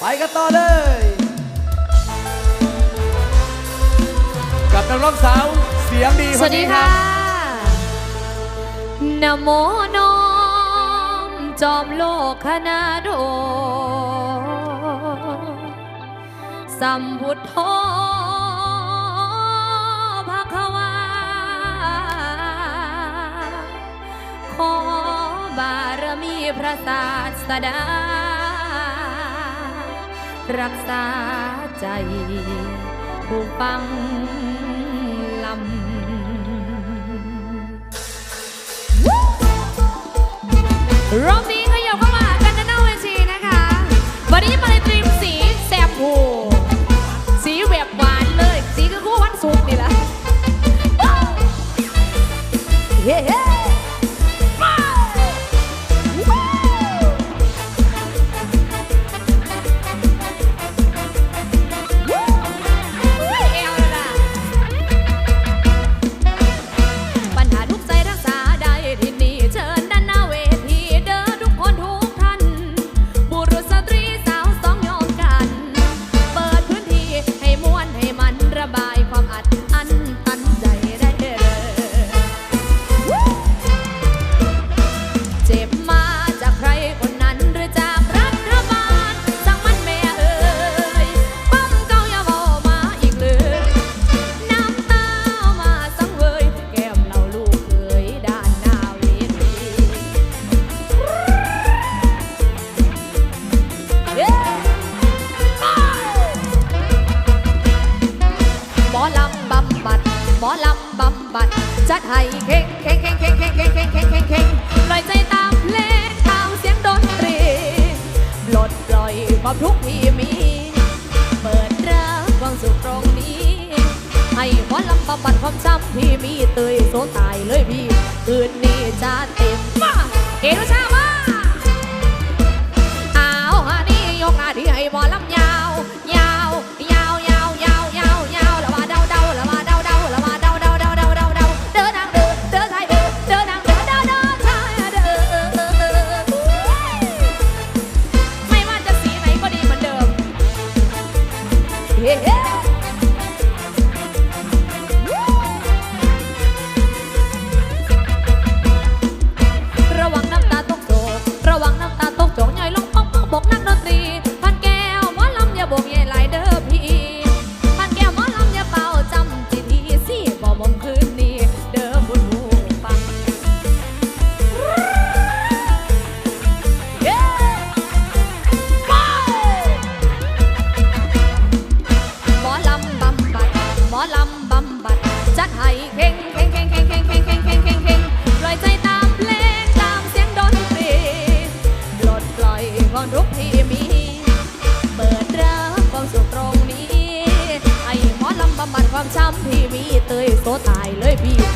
ไปกันต่อเลย กับนักร้องสาวเสียงดีสวัสดีค่ะนโมน้อมจอมโลกคณะโดสัมพุทโธภะคะวาขอบารมีพระศาสดา รักษาใจผู้ฟังลำ ลำบำบัด หมอลำบำบัด จัดให้เข่งเข่งเข่งเข่งเข่งเข่งเข่งเข่งเข่งลอยใจตามเพลงตามเสียงดนตรีปลดปล่อยความทุกข์ที่มี เปิดรับความสุขตรงนี้ ให้หมอลำบำบัดความช้ำที่มีเตยโซตายเลยพี่ คืนนี้จะเต็มมาเอรุชาบ้า วีเตยโซตายเลยพี่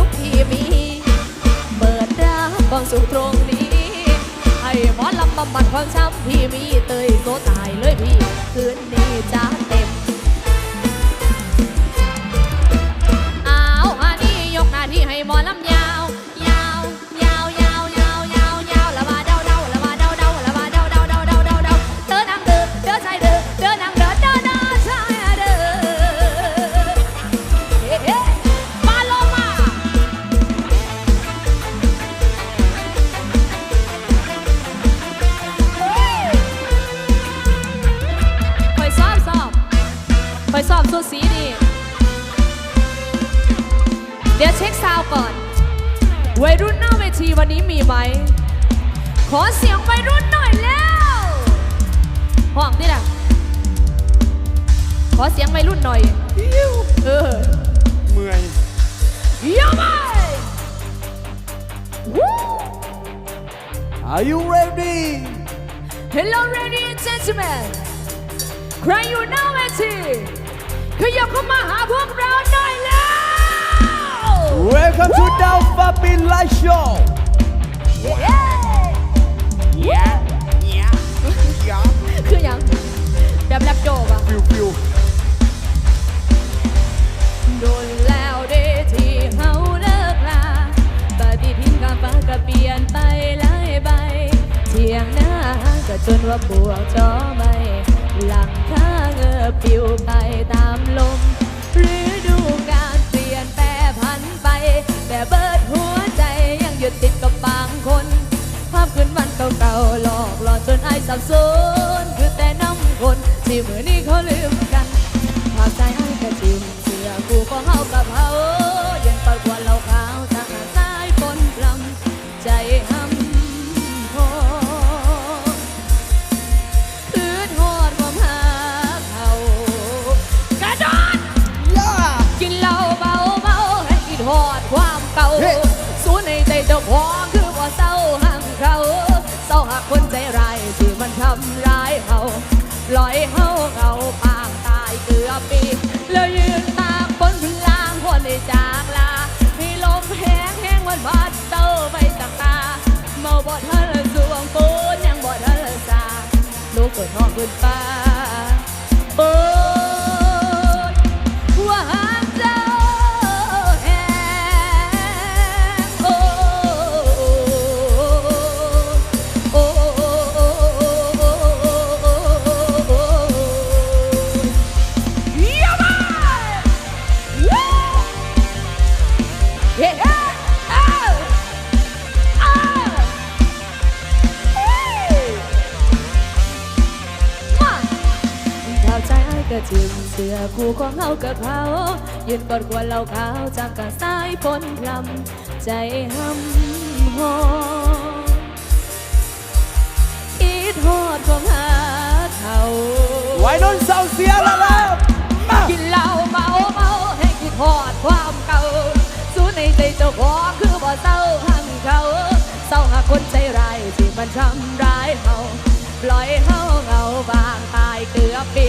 ทุกที่มี เปิดรับควางสุขตรงนี้ ให้หมอลำบำบัดความช้ำที่มีเตยโซตายเลยพี่ คืนนี้จะเต็มอ้าวอันนี้ยกหน้าที่ให้หมอลำยาว สอบสูตรสีนี่เดี๋ยวเช็คซาวด์ก่อน วัยรุ่นหน้าเวทีวันนี้มีไหม ขอเสียงวัยรุ่นหน่อยแล้วห้องนี่แหละขอเสียงวัยรุ่นหน่อยเออเมื่อยเยี่ยมไปวู้ Are you ready Hello ladies and gentlemen ใครอยู่หน้าเวที ขยับเข้ามาหาพวกเราหน่อยแล้ว Welcome to Down Fabin Live Show เย้คืออย่างแบบแรปโจบอะฟิวฟิวโดนแล้วเดที่เฮาเลิกลาปฏิทินกาฟ้าก็เปลี่ยนไปหลายใบ เที่ยงหน้าก็จนว่าปวกจอไม่ หลังข้าเงือปิวไปตามลมฤดูกาลเปลี่ยนแปรพันไป แต่เบิดหัวใจยังหยุดติดกับบางคนภาพคืนวันเก่าๆหลอกหลอนจนไอ้สับสนคือแต่น้ำคนที่มือนี้เขาลืมกันภาพใจไอ้กระจิมเสื้อกูก็เฮากับเฮา ลอยเฮาเงาปางตายเกือบปีแล้วยืนตากบนพื้นล่างคนได้จากลาให้ลมแห้งแห้งวันบาดเต้าไปตากตา เมาบ่ทันสวงปูนยังบ่ทันสาลูกเกิดนอกขึ้นฟ้า จไอ้ายก็จิมเสื้อคู่ของเฮากับเขายืนกอดขวดเหล้าขาวจากกะสายฝนพลำใจหำหออีทอดของหาเขาวัยรุ่นเศร้าเสียแล้วแล้วมากินเหล้าเมาเมาให้คิดทอดความเก่าสู้ในใจเจ้าของคือบ่เศร้าหังเขาเศร้าหาคนใจร้ายที่มันทำร้ายเฮาปล่อยเฮาเหงาบา งตายเกือบปี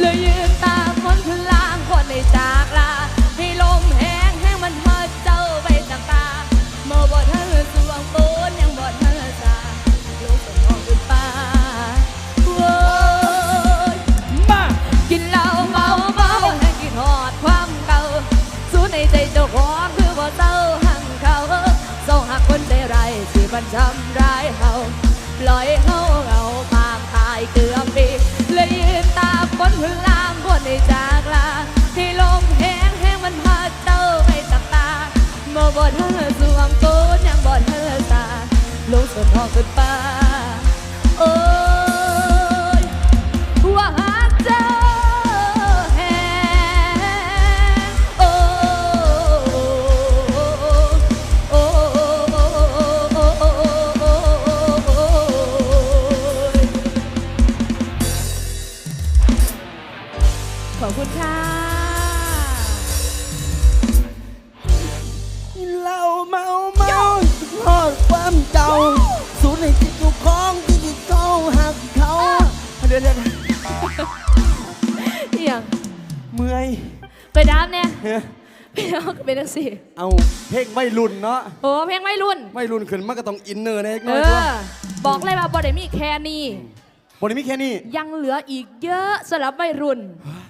เลยยืนตามคนพลางคนในจากลาให้ลมแห้งแห้งมันพัดเจ้าไปจากตาเมื่อบ่ทันสวงปูนยังบ่ทันสาลูกสมองขึ้นฟ้าโว้ยมากินเหล้าเมาเมาให้กินหอดความเก่าสู้ในใจเจ้าของคือว่าเศร้าหังเขาเศร้าหักคนใจไรายที่มันทำร้ายเฮาปล่อยเฮา บ่เธอสวงตูนยังบ่เธอตาลงสดหองขึ้นฟ้า ดี๋ยวเดี๋ยวเอียงเมื่อยไปดับเนี่ยเฮ้ยไปเอาก็เป็นจังสี่เอาเพลงไม่รุ่นเนาะโอ้เพลงไม่รุ่นไม่รุ่นขึ้นมันก็ต้องอินเนอร์แน่เอน้อยตัวอบอกเลยว่าบอดมีแค่นี้บนนี้มีแค่นี้ยังเหลืออีกเยอะสำหรับวัยรุ่นเฮ้ย